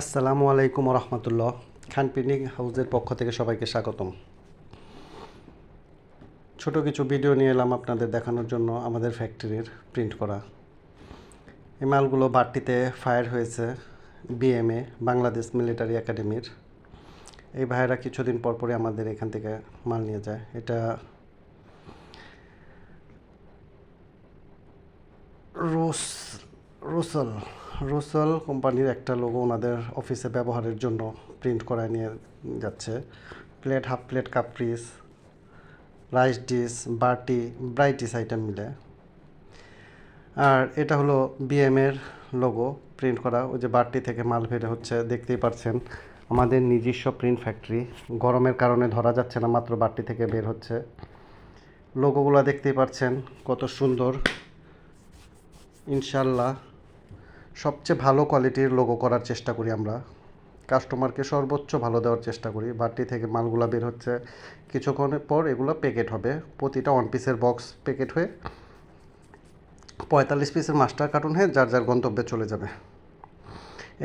আসসালামু আলাইকুম রহমতুল্লাহ খান প্রিন্টিং হাউসের পক্ষ থেকে সবাইকে স্বাগতম। ছোট কিছু ভিডিও নিয়ে এলাম আপনাদের দেখানোর জন্য আমাদের ফ্যাক্টরির প্রিন্ট করা। এই মালগুলো বাড়তিতে ফায়ার হয়েছে বিএমএ বাংলাদেশ মিলিটারি একাডেমির। এই ভাইয়েরা কিছুদিন পর পরই আমাদের এখান থেকে মাল নিয়ে যায়। এটা রোস রোসল। রোসল কোম্পানির একটা লোগো ওনাদের অফিসে ব্যবহারের জন্য প্রিন্ট করায় নিয়ে যাচ্ছে। প্লেট হাফ প্লেট কাপ্রিস রাইস ডিশ বাটি ব্রাইটিস আইটেম মিলে। আর এটা হলো বিএমের লোগো প্রিন্ট করা। ওই যে বাটি থেকে মাল বের হচ্ছে, দেখতেই পাচ্ছেন। আমাদের নিজস্ব প্রিন্ট ফ্যাক্টরি গরমের কারণে ধরা যাচ্ছে না, মাত্র বাটি থেকে বের হচ্ছে। লোগোগুলো দেখতেই পাচ্ছেন, কত সুন্দর। ইনশাল্লাহ। সবচেয়ে ভালো কোয়ালিটির লোগো করার চেষ্টা করি আমরা। কাস্টমারকে সর্বোচ্চ ভালো দেওয়ার চেষ্টা করি। বাটি থেকে মালগুলা বের হচ্ছে। কিছুক্ষণ পর এগুলো প্যাকেট হবে। প্রতিটা ওয়ান পিসের বক্স প্যাকেট হয়ে পঁয়তাল্লিশ পিসের মাস্টার কার্টুন হয়ে যার যার গন্তব্যে চলে যাবে।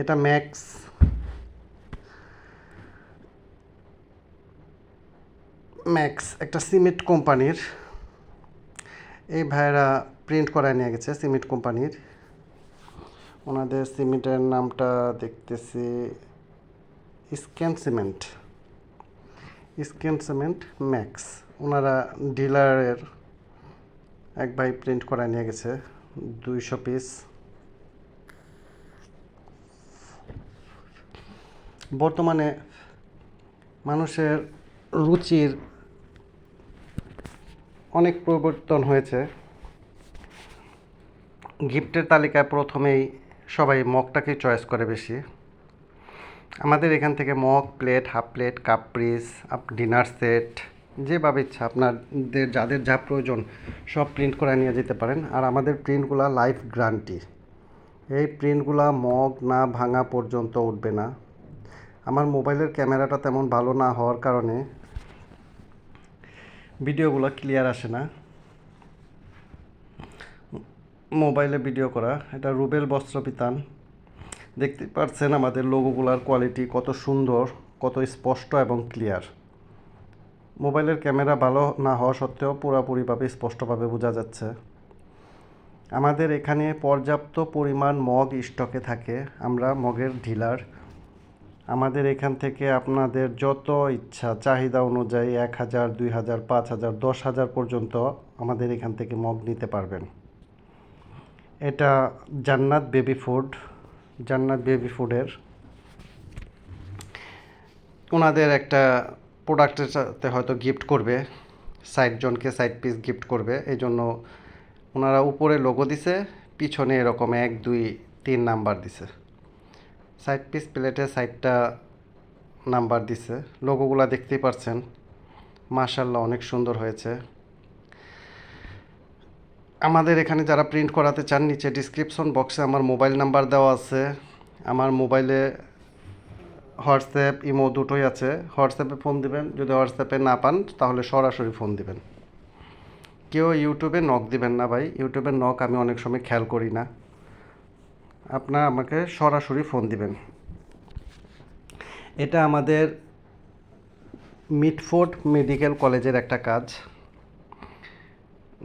এটা ম্যাক্স ম্যাক্স একটা সিমেন্ট কোম্পানির। এই ভাইয়েরা প্রিন্ট করায় নিয়ে গেছে সিমেন্ট কোম্পানির। ওনাদের সিমেন্টের নামটা দেখতেছি Scan cement. Scan cement Max. ওনারা ডিলারের এক ভাই প্রিন্ট করায় নিয়ে গেছে, দুইশো পিস। বর্তমানে মানুষের রুচির অনেক পরিবর্তন হয়েছে। গিফটের তালিকায় প্রথমেই সবাই মগটাকে চয়েস করে বেশি। আমাদের এখান থেকে mug plate half plate cup piece up dinner set যেভাবে ইচ্ছা আপনাদের যাদের যা প্রয়োজন সব প্রিন্ট করে নিয়ে যেতে পারেন। আর আমাদের প্রিন্টগুলো লাইফ গ্রান্টি এই প্রিন্টগুলো মগ না ভাঙা পর্যন্ত উঠবে না। আমার মোবাইলের ক্যামেরাটা তেমন ভালো না হওয়ার কারণে ভিডিওগুলো ক্লিয়ার আসে না। মোবাইলে ভিডিও করা, এটা রুবেল বস্ত্রবিতান দেখতে পাচ্ছেন আমাদের লোগোগুলার কোয়ালিটি কত সুন্দর, কত স্পষ্ট এবং ক্লিয়ার মোবাইলের ক্যামেরা ভালো না হওয়া সত্ত্বেও পুরোপুরিভাবে স্পষ্টভাবে বোঝা যাচ্ছে। আমাদের এখানে পর্যাপ্ত পরিমাণ মগ স্টকে থাকে, আমরা মগের ডিলার আমাদের এখান থেকে আপনাদের যত ইচ্ছা চাহিদা অনুযায়ী এক হাজার, দুই হাজার, পাঁচ হাজার, দশ হাজার পর্যন্ত আমাদের এখান থেকে মগ নিতে পারবেন। এটা জান্নাত বেবি ফুড, জান্নাত বেবি ফুডের। ওনাদের একটা প্রোডাক্টের সাথে হয়তো গিফট করবে, ষাট জনকে ষাট পিস গিফট করবে এই জন্য ওনারা উপরে লোগো দিছে, পিছনে এরকম এক, দুই, তিন নাম্বার দিছে। ষাট পিস প্লেটে ষাটটা নাম্বার দিছে। লোগোগুলা দেখতেই পারছেন। মাশাল্লাহ অনেক সুন্দর হয়েছে। আমাদের এখানে যারা প্রিন্ট করাতে চান, নিচে ডিসক্রিপশন বক্সে আমার মোবাইল নাম্বার দেওয়া আছে। আমার মোবাইলে হোয়াটসঅ্যাপ ইমো দুটোই আছে। হোয়াটসঅ্যাপে ফোন দিবেন। যদি হোয়াটসঅ্যাপে না পান, তাহলে সরাসরি ফোন দিবেন। কেউ ইউটিউবে নক দিবেন না ভাই। ইউটিউবের নক আমি অনেক সময় খেয়াল করি না। আপনার আমাকে সরাসরি ফোন দিবেন। এটা আমাদের মিটফোর্ড মেডিকেল কলেজের একটা কাজ।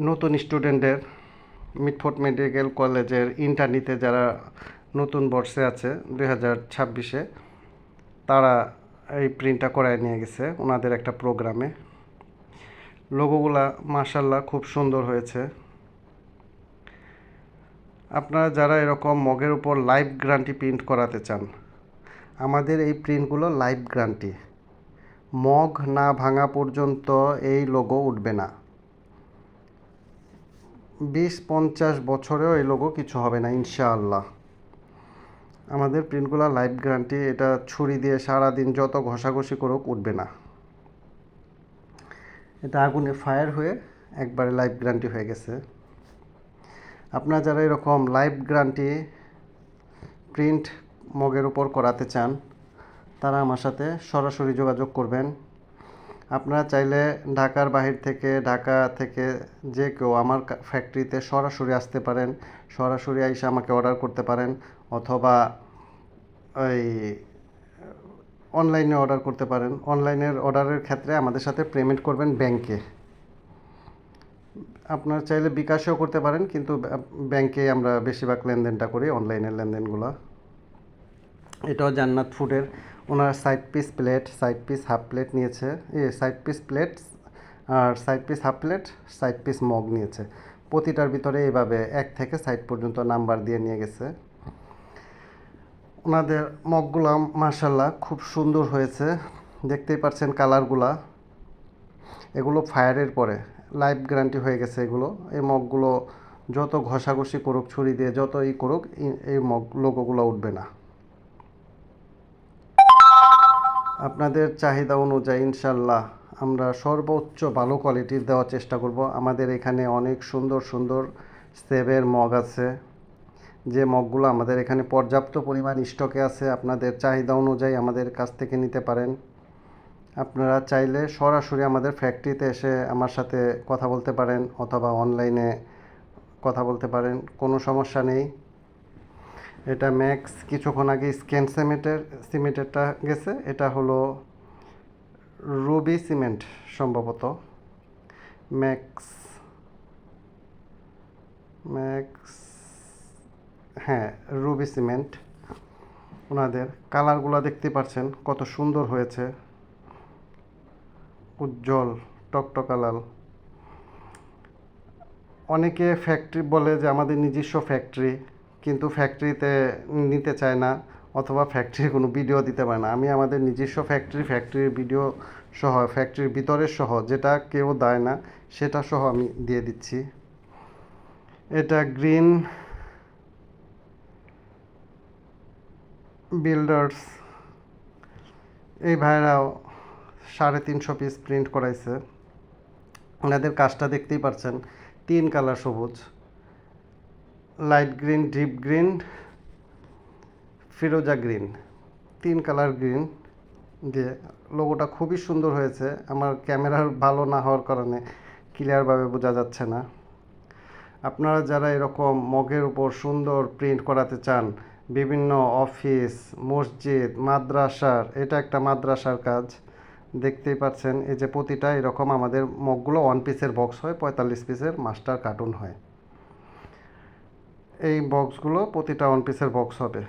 নতুন স্টুডেন্টদের মিটফোর্ড মেডিকেল কলেজের ইন্টারনিতে যারা নতুন বর্ষে আছে, দুই হাজার ছাব্বিশে, তারা এই প্রিন্টটা করায় নিয়ে গেছে, ওনাদের একটা প্রোগ্রামে। লোগোগুলা মার্শাল্লাহ খুব সুন্দর হয়েছে। আপনারা যারা এরকম মগের উপর লাইভ গ্রান্টি প্রিন্ট করাতে চান, আমাদের এই প্রিন্টগুলো লাইভ গ্রান্টি মগ না ভাঙা পর্যন্ত এই লোগো উঠবে না। বিশ পঞ্চাশ বছরেও এই লোগো কিছু হবে না, ইনশাআল্লাহ। আমাদের প্রিন্টগুলো লাইভ গ্যারান্টি এটা ছুরি দিয়ে সারা দিন যত ঘষাঘষি করুক উঠবে না। এটা আগুনে ফায়ার হয়ে একবারে লাইভ গ্যারান্টি হয়ে গেছে। আপনারা যারা এরকম লাইভ গ্যারান্টি প্রিন্ট মগের উপর করাতে চান, তারা আমার সাথে সরাসরি যোগাযোগ করবেন। আপনারা চাইলে ঢাকার বাহির থেকে, ঢাকা থেকে যে কেউ আমার ফ্যাক্টরিতে সরাসরি আসতে পারেন, সরাসরি এসে আমাকে অর্ডার করতে পারেন অথবা ওই অনলাইনে অর্ডার করতে পারেন। অনলাইনের অর্ডারের ক্ষেত্রে আমাদের সাথে পেমেন্ট করবেন ব্যাংকে আপনার চাইলে বিকাশেও করতে পারেন, কিন্তু ব্য- ব্যাংকে আমরা বেশিরভাগ লেনদেনটা করি অনলাইনের লেনদেনগুলো। এটাও জান্নাত ফুডের ওনার side piece plate side piece half plate নিয়েছে। এ সাইড পিস প্লেট আর side piece half plate side piece mug নিয়েছে। প্রতিটার ভিতরে এইভাবে এক থেকে সাইড পর্যন্ত নাম্বার দিয়ে নিয়ে গেছে। ওনাদের মগগুলা মার্শাল্লাহ খুব সুন্দর হয়েছে। দেখতেই পাচ্ছেন কালারগুলা এগুলো ফায়ারের পরে। লাইফ গ্যারান্টি হয়ে গেছে এগুলো। এই মগগুলো যত ঘষাঘষি করুক, ছুরি দিয়ে যত ই করুক, এই মগ লোগোগুলো উঠবে না। আপনাদের চাহিদা অনুযায়ী ইনশাল্লাহ আমরা সর্বোচ্চ ভালো কোয়ালিটির দেওয়ার চেষ্টা করব। আমাদের এখানে অনেক সুন্দর সুন্দর সেবের মগ আছে। যে মগগুলো আমাদের এখানে পর্যাপ্ত পরিমাণ স্টকে আছে, আপনাদের চাহিদা অনুযায়ী আমাদের কাছ থেকে নিতে পারেন। আপনারা চাইলে সরাসরি আমাদের ফ্যাক্টরিতে এসে আমার সাথে কথা বলতে পারেন অথবা অনলাইনে কথা বলতে পারেন, কোনো সমস্যা নেই। এটা ম্যাক্স কিছুক্ষণ আগে স্ক্যান সিমেন্টের সিমেন্টেরটা গেছে। এটা হলো রুবি সিমেন্ট সম্ভবত। ম্যাক্স ম্যাক্স হ্যাঁ রুবি সিমেন্ট ওনাদের কালারগুলো দেখতে পাচ্ছেন কত সুন্দর হয়েছে। উজ্জ্বল, টকটকা লাল। অনেকে ফ্যাক্টরি বলে যে আমাদের নিজস্ব ফ্যাক্টরি কিন্তু ফ্যাক্টরিতে নিতে চায় না অথবা ফ্যাক্টরির কোনো ভিডিও দিতে পারে না। আমি আমাদের নিজস্ব ফ্যাক্টরি ফ্যাক্টরির ভিডিও সহ ফ্যাক্টরির ভিতরের সহ যেটা কেউ দেয় না, সেটা সহ আমি দিয়ে দিচ্ছি। এটা গ্রিন বিল্ডার্স এই ভাইরাও সাড়ে তিনশো পিস প্রিন্ট করাইছে। ওনাদের কাজটা দেখতেই পাচ্ছেন তিন কালার সবুজ। লাইট গ্রিন, ডিপ গ্রিন, ফিরোজা গ্রিন। তিন কালার গ্রিন দিয়ে লোগোটা খুবই সুন্দর হয়েছে। আমার ক্যামেরার ভালো না হওয়ার কারণে ক্লিয়ারভাবে বোঝা যাচ্ছে না। আপনারা যারা এরকম মগের উপর সুন্দর প্রিন্ট করাতে চান, বিভিন্ন অফিস মসজিদ, মাদ্রাসার, এটা একটা মাদ্রাসার কাজ। দেখতেই পাচ্ছেন, এই যে প্রতিটা এরকম আমাদের মগগুলো ওয়ান পিসের বক্স হয়, পঁয়তাল্লিশ পিসের মাস্টার কার্টুন হয়। এই বক্সগুলো প্রতিটা ওয়ান পিসের বক্স হবে।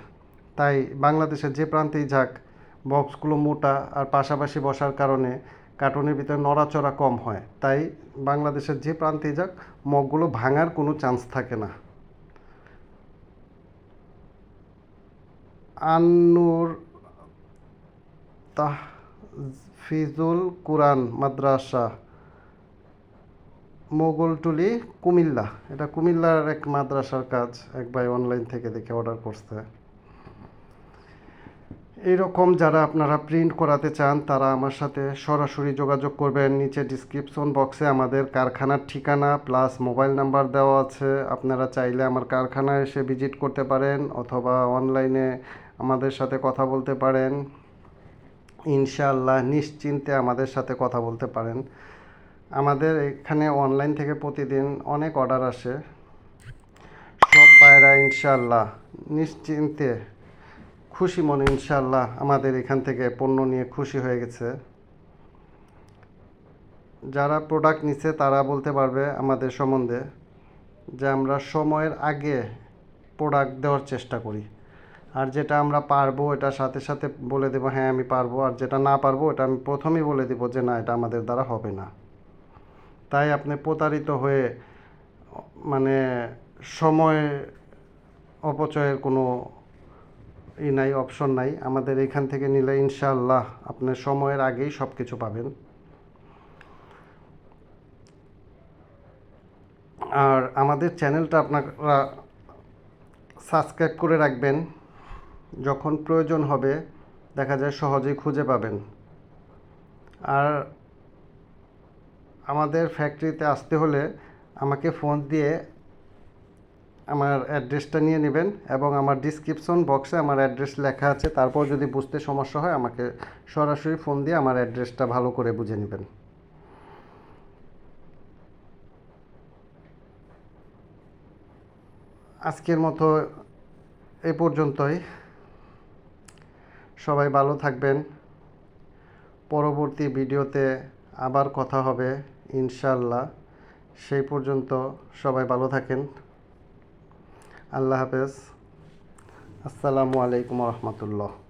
তাই বাংলাদেশের যে প্রান্তেই যাক বক্সগুলো মোটা আর পাশাপাশি বসার কারণে কার্টুনের ভিতরে নড়াচড়া কম হয়। তাই বাংলাদেশের যে প্রান্তেই যাক মগগুলো ভাঙার কোনো চান্স থাকে না। আন্নুর তাহফিজুল কুরআন মাদ্রাসা মোগলটুলি কুমিল্লা। এটা কুমিল্লার এক মাদ্রাসার কাজ, এক ভাই অনলাইন থেকে দেখে অর্ডার করছে। এইরকম যারা আপনারা প্রিন্ট করাতে চান, তারা আমার সাথে সরাসরি যোগাযোগ করবেন। নিচে ডিসক্রিপশন বক্সে আমাদের কারখানার ঠিকানা প্লাস মোবাইল নাম্বার দেওয়া আছে। আপনারা চাইলে আমার কারখানায় এসে ভিজিট করতে পারেন অথবা অনলাইনে আমাদের সাথে কথা বলতে পারেন। ইনশাআল্লাহ নিশ্চিন্তে আমাদের সাথে কথা বলতে পারেন। আমাদের এখানে অনলাইন থেকে প্রতিদিন অনেক অর্ডার আসে। সব বাইরা ইনশাল্লাহ নিশ্চিন্তে খুশি মনে ইনশাল্লাহ আমাদের এখান থেকে পণ্য নিয়ে খুশি হয়ে গেছে। যারা প্রোডাক্ট নিচ্ছে তারা বলতে পারবে আমাদের সম্বন্ধে যে আমরা সময়ের আগে প্রোডাক্ট দেওয়ার চেষ্টা করি। আর যেটা আমরা পারব এটা সাথে সাথে বলে দেবো হ্যাঁ আমি পারব। আর যেটা না পারব, এটা আমি প্রথমেই বলে দেবো যে, না, এটা আমাদের দ্বারা হবে না। তাই আপনি প্রতারিত হয়ে মানে সময় অপচয়ের কোনো ই নাই অপশন নাই। আমাদের এখান থেকে নিলে ইনশাআল্লাহ আপনি সময়ের আগেই সব কিছু পাবেন। আর আমাদের চ্যানেলটা আপনারা সাবস্ক্রাইব করে রাখবেন। যখন প্রয়োজন হবে, দেখা যায় সহজেই খুঁজে পাবেন। আর আমাদের ফ্যাক্টরিতে আসতে হলে আমাকে ফোন দিয়ে আমার অ্যাড্রেসটা নিয়ে নেবেন এবং আমার ডিসক্রিপশন বক্সে আমার অ্যাড্রেস লেখা আছে। তারপর যদি বুঝতে সমস্যা হয়, আমাকে সরাসরি ফোন দিয়ে আমার অ্যাড্রেসটা ভালো করে বুঝে নেবেন। আজকের মতো এ পর্যন্তই। সবাই ভালো থাকবেন। পরবর্তী ভিডিওতে আবার কথা হবে। ইনশাল্লাহ সেই পর্যন্ত সবাই ভালো থাকেন। আল্লাহ হাফেজ। আসসালামু আলাইকুম রহমতুল্লাহ।